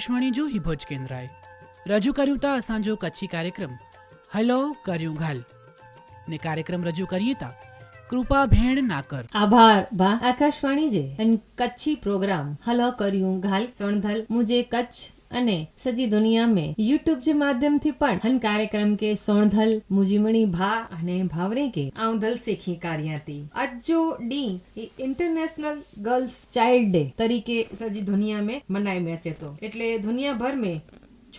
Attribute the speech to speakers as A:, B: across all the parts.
A: આકાશવાણી જો હિભોજ કેન્દ્રાએ રજૂ કર્યું તા અસાંજો કચ્છી કાર્યક્રમ. હલો, કર્યું ઘાલ. ને કાર્યક્રમ રજૂ કરીએ તા કૃપા ભેણ નાકર.
B: આભાર બા આકાશવાણી જે અને કચ્છી પ્રોગ્રામ. હલો, કર્યું ઘાલ સણધલ મુજે કચ્છ. અને સજી દુનિયા મેં યુટ્યુબ જે માધ્યમથી પણ હન કાર્યક્રમ કે સોણધલ, મુજીમણી, ભા અને ભાવરે કે આવધલ શીખી કાર્યાતી અજ્જો ડી એ ઇન્ટરનેશનલ ગર્લ્સ ચાઇલ્ડ ડે તરીકે સજી દુનિયા में મનાય મેચે તો. એટલે દુનિયાભર में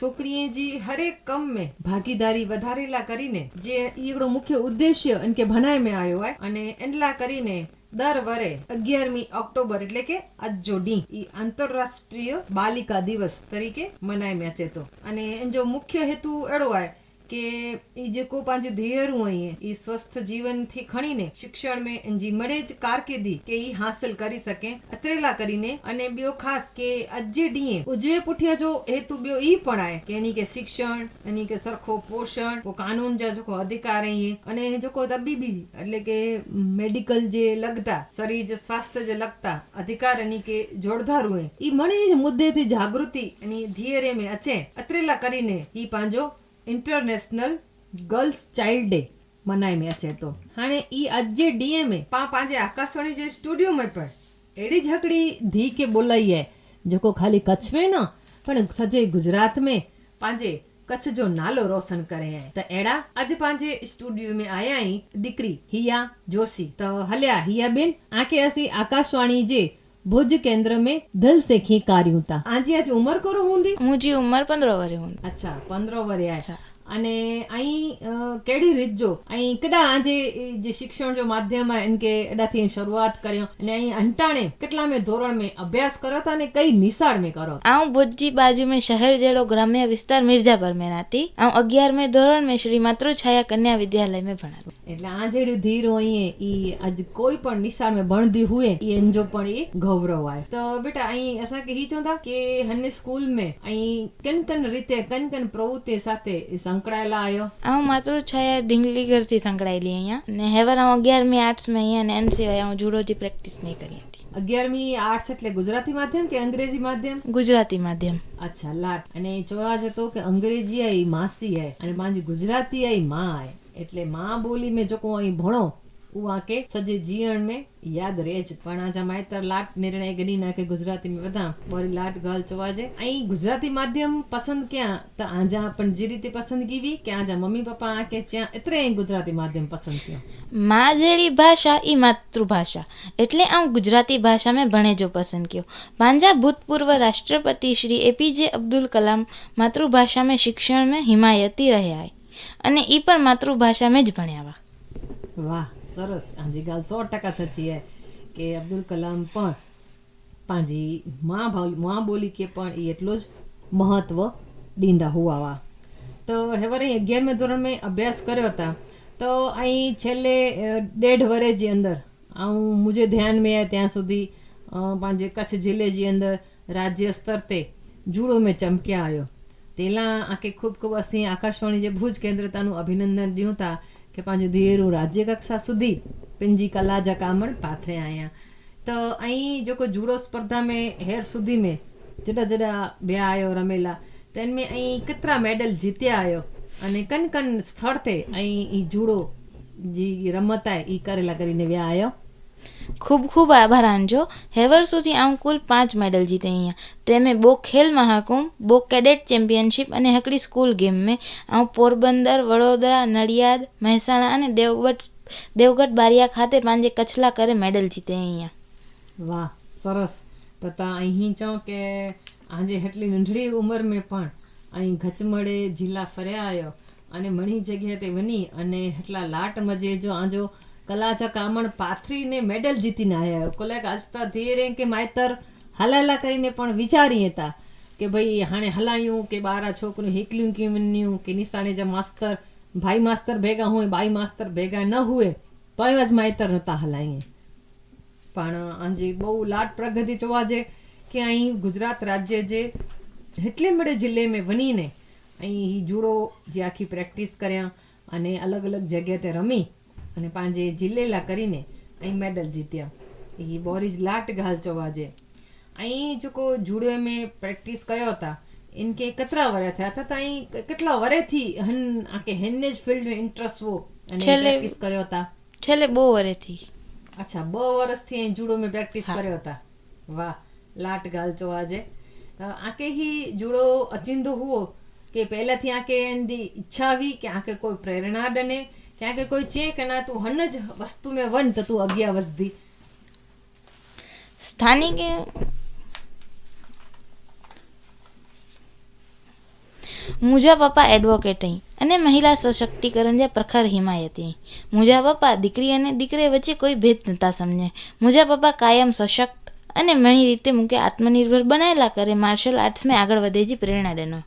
B: છોકરીએ જે હરેક કમ મેં ભાગીદારી વધારેલા કરીને જે ઈગડો મુખ્ય ઉદ્દેશ્ય અને કે ભણાય મેં આવ્યો હોય અને એટલા કરીને દર વરે અગિયારમી ઓક્ટોબર એટલે કે અજોડી ઈ આંતરરાષ્ટ્રીય બાલિકા દિવસ તરીકે મનાય મેચે તો. અને એનો મુખ્ય હેતુ એડો હોય કે એ જેકો પાંજો ધ્યેય રૂ અહીં એ સ્વસ્થ જીવનથી ખણીને શિક્ષણ મે અંજી મળે જ કારકિર્દી કે એ હાંસલ કરી શકે, અત્રેલા કરીને અને બ્યો ખાસ કે અજે ડીએ ઉજવે પુઠિયા જો હેતુ બ્યો ઈ પણ આય કે એની કે શિક્ષણ, એની કે સરખો પોષણ, કો કાનૂન જા જોકો અધિકાર અહીં અને જોકો તબીબી, એટલે કે મેડિકલ જે લગતા, શરીર જે સ્વાસ્થ્ય જે લગતા, અધિકાર એની કે જોડધાર હોય એ મને જ મુદ્દેથી જાગૃતિ અને ધીરે મે અચે, અત્રેલા કરીને ઈ પાંજો इंटरनेशनल गर्ल्स चाइल्ड डे मनाए में अचे थो हाणे ई अॼु जे ॾींहं में पाण पंहिंजे आकाशवाणी जे स्टूडियो में पिण अहिड़ी झकड़ी धी के ॿोलाई आहे जेको ख़ाली कच्छ में न पण सॼे गुजरात में पंहिंजे कच्छ जो नालो रोशन करे आहे त अहिड़ा अॼु पंहिंजे स्टूडियो में आया आहिनि દીકરી હિયા જોશી તો હલ્યા હિયા બેન આકે અસી આકાશવાણી જે भुज केंद्र में दिल से ही कार्य होता आज आज उम्र करो हूँ
C: दी मुझी उम्र पंद्रह वरी हूँ
B: अच्छा पंद्रह वरी आया અને અહીં કેડી રીત જો અહીં કદા આજે જે શિક્ષણ જો માધ્યમ એમ કે એડાથી શરૂઆત કર્યો અને અહીં અંટાણે કેટલા મેં ધોરણ મેં અભ્યાસ કર્યો હતો અને કઈ નિશાળ મેં કરો
C: આવું ભુજજી બાજુ મેં શહેર જેડો ગ્રામ્ય વિસ્તાર મિર્જાપર મેં હતી આમ અગિયાર મેં ધોરણ મેં શ્રી માતૃ છાયા કન્યા વિદ્યાલય મેં ભણાવ્યું.
B: એટલે આ જેડું ધીર હોઈએ ઈ આજ કોઈ પણ નિશાળ મેં ભણતી હોય એ એનજો પણ એ ગૌરવ આવે તો બેટા અહીં અસા કહી ચોંધા કે હને સ્કૂલ મેં અહીં કન કન રીતે કન કન પ્રવૃત્તિ સાથે સંકળાયેલા આવ્યો
C: આ હું માત્ર છે ઢીંગલીગરથી સંકળાયેલી અહીંયા. ને હેવર હું અગિયારમી આર્ટ્સમાં અહીંયા ને એમ સિવાય હું જુડોથી પ્રેક્ટિસ નહીં કરી હતી.
B: અગિયારમી આર્ટ્સ એટલે ગુજરાતી માધ્યમ કે અંગ્રેજી માધ્યમ?
C: ગુજરાતી માધ્યમ.
B: અચ્છા લાટ અને જોવા જતો કે અંગ્રેજી આઈ માસી આય અને માજી ગુજરાતી આઈ માં એટલે માં બોલી મેં જો કોઈ અહીં ભણો वो आके सॼे जीअण में यादि रहिजे पाण जा माइतर लाट निर्णय कढी नाखे गुजराती में वधा वरी लाट ॻाल्हि चवाइजे ऐं गुजराती माध्यम पसंदि कयां त आजा पण जी रीति पसंदिगी हुई की आजा मम्मी पप्पा आके चयां एतिरे गुजराती माध्यम पसंदि कयो
C: मां जहिड़ी भाषा ई मातृभाषा એટલે આઉં ગુજરાતી ભાષા મેં ભણેજો પસંદ કયો પાંજા ભૂતપૂર્વ રાષ્ટ્રપતિ શ્રી એપીજે અબ્દુલ કલામ માતૃભાષા મેં શિક્ષણ મેં હિમાયતી રહ્યા અને એ પણ માતૃભાષા મેં જ ભણ્યા
B: વાહ સરસ. હાજી ગાલ સો ટકા સચી હે કે અબ્દુલ કલામ પણ પાંજી માં ભાવ, માં બોલી કે પણ એ એટલો જ મહત્વ દીંદા હોવાવા તો હવે અહીં અગિયારમે ધોરણ મેં અભ્યાસ કર્યો હતા તો અહીં છેલ્લે દેઢ વર્ષની અંદર હું મુજે ધ્યાન મેં ત્યાં સુધી પાંજે કચ્છ જિલ્લે જે અંદર રાજ્ય સ્તર તે જુડો મેં ચમક્યા આવ્યો તેલા આંખે ખૂબ ખૂબ અસી આકાશવાણી જે ભુજ કેન્દ્રતાનું અભિનંદન દિયું હતા કે पंहिंजे धीअरूं राज्य कक्षा સુધી पंहिंजी कला जा कामण पाथरे आया त અહીં जेको जूड़ो स्पर्धा में हेर સુધી में जॾहिं जॾहिं ॿिया आहियो रमेला त इन में અહીં केतिरा मेडल जीतिया आहियो અને કન કન સ્થળ તે અહીં ઈ જુડો જી રમત आहे ઈ કરેલા કરીને વિયા આયો
C: ખૂબ ખૂબ આભાર આનજો હેવર સુધી આમ કુલ પાંચ મેડલ જીતે અહીંયા. તેમે બો ખેલ મહાકુંભ, બો કેડેટ ચેમ્પિયનશિપ અને હકડી સ્કૂલ ગેમ મેં આમ પોરબંદર, વડોદરા, નડિયાદ, મહેસાણા અને દેવગઢ દેવગઢ બારિયા ખાતે પાંજે કચ્છલા કરે મેડલ જીતે અહીંયા.
B: વાહ, સરસ. તથા અહીં જો કે આજે એટલી નંઢળી ઉંમર મેં પણ અહીં ગચમડે જિલ્લા ફર્યા આવ્યો અને મણી જગ્યાએ તે બની અને એટલા લાટ મજે જો આજો કલાચા કામણ પાથરીને મેડલ જીતીને આવ્યા. કોલેક આજતા ધીરે કે માયતર હલાલા કરીને પણ વિચારી હતા કે ભાઈ હાણે હલાયું કે બારા છોકરું હિકલ્યું કે વન્યું કે નિશાણે જે માસ્તર, ભાઈ માસ્તર ભેગા હોય, બાઈ માસ્તર ભેગા ન હોય તોય જ માયતર નતા હલાઈએ. પણ આજે બહુ લાટ પ્રગતિ જોવા જે કે અહીં ગુજરાત રાજ્ય જે એટલે મળે જિલ્લે મેં વનીને અહીં જુડો જે આખી પ્રેક્ટિસ કર્યા અને અલગ અલગ જગ્યાએ તે રમી અને પાંજે જીલેલા કરીને અહીં મેડલ જીત્યા. એ બોરિસ લાટ ઘાલચવા જે અહીં જોકો જુડો મેં પ્રેક્ટિસ કયો હતા એને કે કતરા વરે થયા હતા અહીં કેટલા વરેથી હન આકે હેનને જ ફિલ્ડમાં ઇન્ટરેસ્ટ હો અને પ્રેક્ટિસ કર્યો હતા?
C: છેલ્લે બહુ વરેથી.
B: અચ્છા બહુ વર્ષથી અહીં જુડો મેં પ્રેક્ટિસ કર્યો હતા. વાહ લાટ ઘાલચો આજે આકે હી જુડો અચિંદો હુઓ કે પહેલાથી આકે એની ઈચ્છા આવી કે આકે કોઈ પ્રેરણા ડને કે આકે કોઈ ચે કે ના તું હન જ વસ્તુ મેં વન તો તું અગિયા વસદી
C: સ્થાનિક મુજા પપ્પા એડવોકેટ અહીં અને મહિલા સશક્તિકરણ જે પ્રખર હિમાયતી મુજા પપ્પા દીકરી અને દીકરી વચ્ચે કોઈ ભેદ નતા સમજે. મુજા પપ્પા કાયમ સશક્ત અને મણી રીતે મૂકે આત્મનિર્ભર બનાયેલા કરે. માર્શલ આર્ટ્સમાં આગળ વધે જી પ્રેરણા દેનો.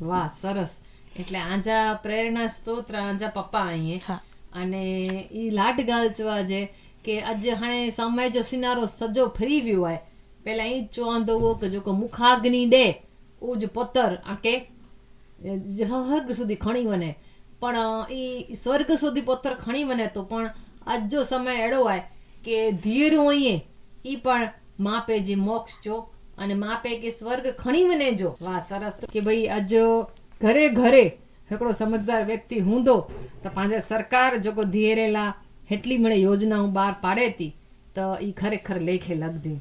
B: વાહ સરસ. એટલે આંજા પ્રેરણા સ્તોત્ર આંજા પપ્પા
C: અહીંયા.
B: અને એ લાટ ગાલચવા છે કે આજે હાણે સમય જો સિનારો સજો ફરી વ્યો હોય પહેલાં એ ચોંધો હો કે જો કે મુખાગ્નિ ડે ઉજ પતર આકે સ્વર્ગ સુધી ખણી વને. પણ એ સ્વર્ગ સુધી પથ્થર ખણી વને તો પણ આજ જો સમય એડો હોય કે ધીર હોઈએ એ પણ માપે જે મોક્ષ જો અને માપે કે સ્વર્ગ ખણી વને જો. વાહ સરસ. કે ભાઈ આજ ઘरे घरे हिकिड़ो समझदार व्यक्ति हूंदो त पंहिंजे सरकार जेको धीअरे लाइ हेटली मिड़े योजनाऊं ॿाहिरि पाड़े थी त ई खरेखर लेखे लॻंदियूं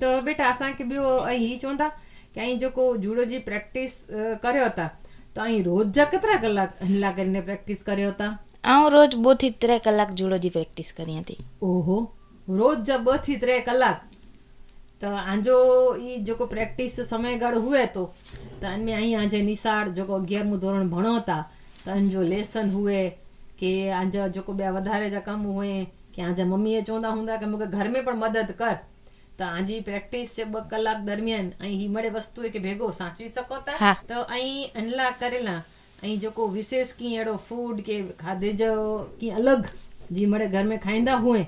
B: त बेटा असांखे ॿियो ऐं हीअ चवंदा की ऐं जेको जूडो जी प्रैक्टिस करियो था त ऐं रोज़ जा केतिरा कलाक हिन लाइ કરીને પ્રેક્ટિસ કર્યો હતા
C: હું રોજ બોથી ત્રે કલાક જુડો જી પ્રેક્ટિસ કરી હતી
B: ઓહો રોજ જા બોથી ત્રે કલાક तो आंजो ई जेको प्रैक्टिस समयगाड़ो हुए तो त अनमें आई आंजे निसार जेको अगियारमो धोरण भणो था त अंजो लेसन हुए की आंजा जेको ॿिया वधारे जा कम हुए की आंजा मम्मीअ चवंदा हूंदा की मूंखे घर में पण मदद कर त आंजी प्रैक्टिस से ॿ कलाक दरमियान ऐं ही मड़े वस्तू आहे की भेगो साचवी सघो था त ऐं अनला करेला ऐं जेको विशेष कीअं अहिड़ो फूड के खाधे जो कीअं अलॻि जी मड़े घर में खाईंदा हुए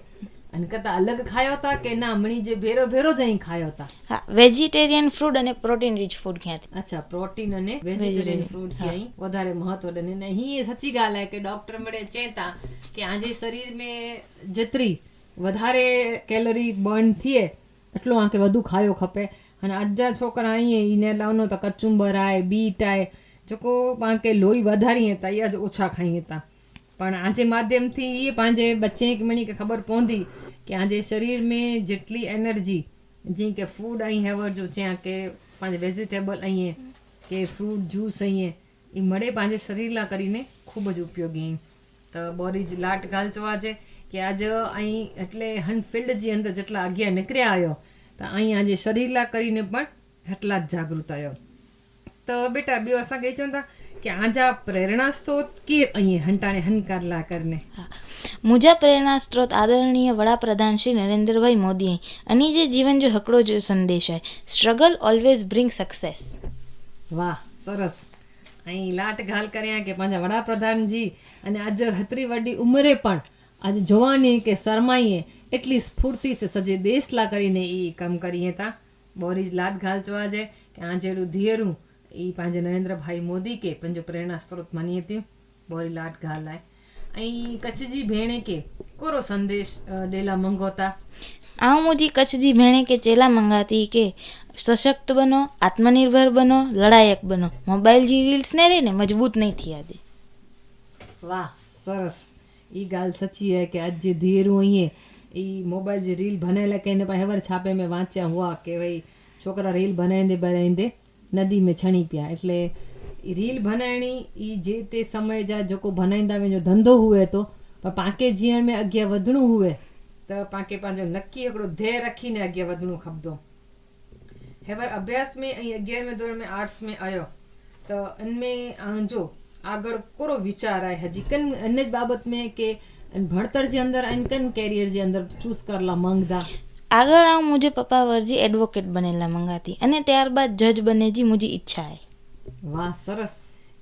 B: અને કરતા અલગ ખાયો હતા કે ના હમણી જે ભેરો ભેરો જ અહીં ખાયો હતા?
C: હા વેજીટેરિયન ફૂડ અને પ્રોટીન રીચ ફૂડ ક્યાંથી?
B: અચ્છા પ્રોટીન અને વેજીટેરિયન ફૂડ કે અહીં વધારે મહત્વ ડને ને અહીં એ સચ્ચી ગાલ હે કે ડોક્ટર મળે ચેતા કે આજે શરીર મે જેતરી વધારે કેલરી બર્ન થીએ એટલો આંકે વધુ ખાયો ખપે. અને આજના છોકરા અહીં એને લાવનો તો કચુંબર આય બીટ આય જોકો આંકે લોહી વધારી હતા એ જ ઓછા ખાઈ હતા પણ આજે માધ્યમથી એ પાંજે બચ્ચે કે મને કે ખબર પહોંધી કે આજે શરીર में જેટલી એનર્જી जीअं કે ફૂડ અહીં હેવર જો જ્યાં કે પાંજે વેજીટેબલ અહીં કે ફ્રૂટ જ્યુસ અહીં એ મળે પાંજે શરીરલા કરીને ખૂબ જ ઉપયોગી. તો બોરી જ લાટ ગાલજો આજે કે આજે અહીં એટલે હનફિલ્ડજી અંદર જેટલા અગિયાર નીકળ્યા આવ્યો તો અહીં આજે શરીરલા કરીને પણ એટલા જ જાગૃત આવ્યો તો બેટા ॿियो અસાं કહી चवनि था ક્યાં પ્રેરણા સ્ત્રોત કે અહીં હંટાણે હંકારલા કરને?
C: મુજા પ્રેરણા સ્ત્રોત આદરણીય વડાપ્રધાન શ્રી નરેન્દ્રભાઈ મોદીએ અને જે જીવન જો હકડો જો સંદેશાય સ્ટ્રગલ ઓલવેઝ બ્રિંગ સક્સેસ
B: વાહ સરસ. અહીં લાટ ઘાલ કર્યા કે પાંજા વડાપ્રધાનજી અને આજે હતરી વડી ઉંમરે પણ આજે જોવાની કે શરમાઈએ એટલી સ્ફૂર્તિ છે સજે દેશલા કરીને એ કામ કરીએ હતા બોરીજ લાટ ઘાલ જોવા છે કે આ જેડું ધીયરું એ पंहिंजे नरेंद्र भाई मोदी खे पंहिंजो प्रेरणा स्रोत मञे थियूं बोरीलाट ॻाल्हाए ऐं कच्छ जी भेण खे कोरो संदेश ॾेला मंगोता ऐं
C: मुंहिंजी कच्छ जी भेण खे चेला मंगाती के સશક્ત બનો આત્મનિર્ભર બનો લડાયક બનો મોબાઈલ જે રીલ્સને લઈને મજબૂત નહીં થઈ આજે
B: વાહ સરસ એ ॻाल्हि सची आहे કે આજે ધીરું ईअं એ મોબાઈલ જે રીલ ભણે લખે हिन पर હેવર છાપે में વાંચ્યા हुआ કે भई છોકરા રીલ બનાવીंदे બનાવીंदे नदी में छणी पिया એટલે રીલ બનાણી એ જે તે સમય જા જેકો બનાઈंदा વેજો ધંધો હુએ તો, પણ પાંકે જીવન में अॻियां वधणो हुए त પાંકે पंहिंजो નક્કી हिकिड़ो ધ્યેય रखीને अॻियां वधणो खपंदो हैवर अभ्यास में ऐं अॻियारहं दौर में आर्ट्स में आयो त इनमें आंजो આગળ કોરો વિચાર આવે હજી? કન અન્ય બાબત મેં કે ભણતર જે અંદર અને કન કેરિયર જે અંદર ચૂઝ કરલા માંગતા?
C: આગળ આવું મુજે પપ્પા વરજી એડવોકેટ બનેલા મંગાતી અને ત્યારબાદ જજ બનેજી મુજી ઈચ્છા હે
B: વાહ, સરસ.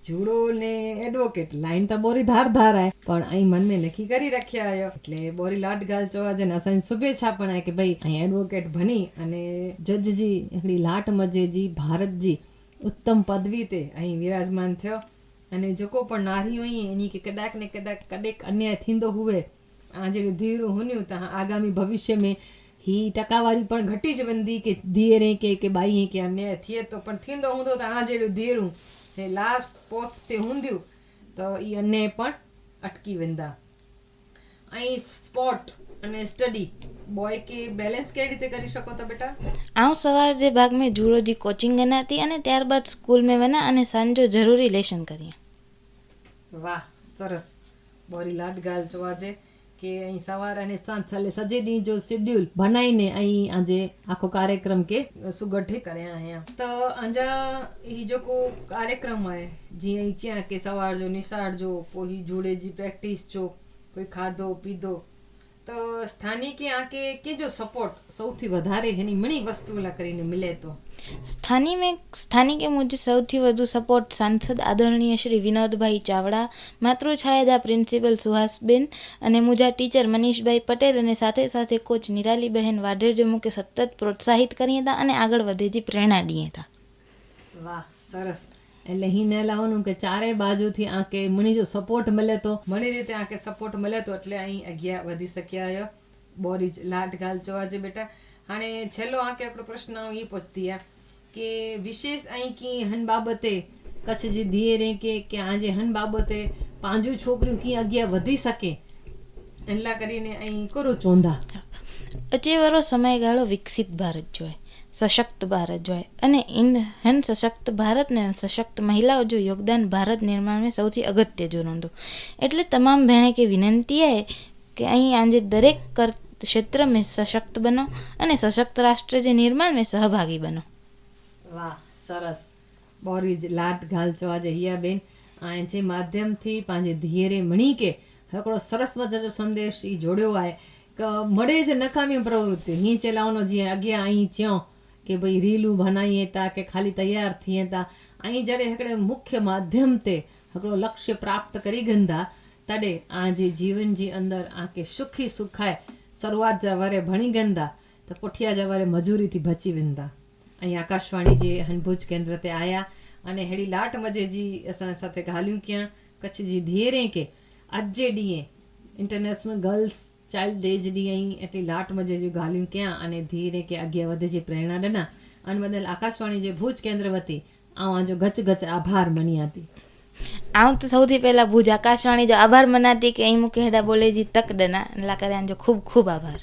B: જુડો ને એડવોકેટ લાઈન તો બોરી ધાર ધાર આય પણ અહીં મનને નક્કી કરી રાખ્યા આયો. એટલે બોરી લાટ ગાલ ચોવા જે નસાઈન શુભેચ્છા પણ આય કે ભાઈ, અહીં એડવોકેટ બની અને જજજી એકડી લાટ મજેજી ભારતજી ઉત્તમ પદવી તે અહીં વિરાજમાન થયો. અને જોકો પણ નારી હોય, એની કે કદાક ને કદાક કડેક અન્યાય થીંદો હુએ આ જે ધીરું હુન્યું તા, આગામી ભવિષ્ય મેં ही टकावारी पण घटी ज वेंदी की धीअरे के के बाई के अन्याय थिए थो पण थींदो हूंदो त आ जहिड़ियूं धीअरूं हे लास्ट पोस्ट ते हूंदियूं त ई अन्याय पण अटकी वेंदा ऐं સ્પોર્ટ અને સ્ટડી બોય કે બેલેન્સ કેવી રીતે કરી શકો તો બેટા
C: આઉं સવાર जे भाग में जूड़ो जी कोचिंग गना थी अने ત્યારબાદ સ્કૂલ में वञा अने सांजो ज़रूरी लेसन करियां
B: વાહ સરસ બોરી લાડ ગાલ જોવા છે કે અહીં સવાર અને સાંજ ચાલે સજેડી જો શેડ્યુલ બનાવીને અહીં આજે આખો કાર્યક્રમ કે સુગઠે કર્યા અહીંયા. તો અંજા ही जो को કાર્યક્રમ હે જી અહીં ત્યાં કે સવાર જો, નિશાળ જો, પોહી જોડે જી પ્રેક્ટિસ જો કોઈ ખાધો, પીધો. તો સ્થાનિકે આકે કે જો સપોર્ટ સૌથી વધારે એની મણી વસ્તુલા કરીને મિલે તો?
C: સ્થાનિક સ્થાનિકે મુજબ સૌથી વધુ સપોર્ટ સાંસદ આદરણીય શ્રી વિનોદભાઈ ચાવડા, માતૃ છાયાદા પ્રિન્સિપલ સુહાસબેન અને મુજા ટીચર મનીષભાઈ પટેલ અને સાથે સાથે કોચ નિરાલીબહેન વાઢેર જમ્મુકે સતત પ્રોત્સાહિત કરી હતા અને આગળ વધે જે પ્રેરણા દી હતા.
B: વાહ, સરસ. એટલે હિને લાવવાનું કે ચારે બાજુથી આંકે મણી જો સપોર્ટ મળે તો? મણી રીતે આંકે સપોર્ટ મળે તો એટલે અહીં અગિયાર વધી શક્યા બોરીજ લાટ ગાલ જોવા જે બેટા. અને છેલ્લો આંકે આપણો પ્રશ્ન એ પૂછતી આ કે વિશેષ અહીં કી હન બાબતે કચ્છ જે ધીએ રે કે કે આજે હન બાબતે પાંજુ છોકરીઓ કી અગિયા વધી શકે? એટલા કરીને અહીં કરો ચોંધા.
C: અજે વારો સમયગાળો વિકસિત ભારત જોઈએ સશક્ત ભારત જોઈએ અને ઇન હેન સશક્ત ભારતને સશક્ત મહિલાઓ જો યોગદાન ભારત નિર્માણને સૌથી અગત્ય જો નોંધો. એટલે તમામ બહેને કે વિનંતી એ કે અહીં આજે દરેક કર ક્ષેત્ર મેં સશક્ત બનો અને સશક્ત રાષ્ટ્ર જે નિર્માણ મેં સહભાગી બનો.
B: વાહ, સરસ. બોરી જ લાટ ઘાલજો આજે હિયાબેન. આ જે માધ્યમથી પાંજે ધીરે મણી કે હકડો સરસ મજાનો સંદેશ એ જોડ્યો આય. મળે છે નકામી પ્રવૃત્તિ. હીં ચલાવવાનો જે અગિયા અહીં થયો કે ભાઈ રીલું બનાવીએ તા કે ખાલી તૈયાર થઈએ તા. અહીં જ્યારે હકડે મુખ્ય માધ્યમ તે હકડો લક્ષ્ય પ્રાપ્ત કરી ગંધા, તડે આ જે જીવન જે અંદર આ કે સુખી સુખાય શરૂઆત જવારે ભણી ગંદા, તો પોઠિયા જવારે મજૂરીથી ભચી વેંદા. અહીં આકાશવાણી જે હનભુજ કેન્દ્ર તે આયા અને હેડી લાટ મજેજી અસાં સાથે ગાલ્યું ક્યાં? કચ્છ જી ધીરે કે આજે ડીએ ઇન્ટરનેશનલ ગર્લ્સ ચાઇલ્ડ ડે જ ડી અહીં એટલી લાટ મજેજી ગાલ્યું ક્યાં? અને ધીરે કે અગ્યા વધે જે પ્રેરણા ડના અને બદલ આકાશવાણી જે ભુજ કેન્દ્ર વતી આવા જો ગચ ગચ આભાર મની હતી
C: આમ તો સૌથી પહેલાં ભુજ આકાશવાણી જો આભાર મનાતી કે અહીં મૂકી હેડા બોલે જી તક ડના. એટલા કર્યા જો ખૂબ ખૂબ આભાર.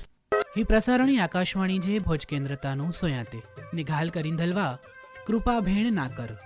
A: હી પ્રસારણી આકાશવાણી જે ભોજ કેન્દ્રતાનું સોયાતે. નિઘાલ કરીન ધલવા કૃપા ભેણ ના કર.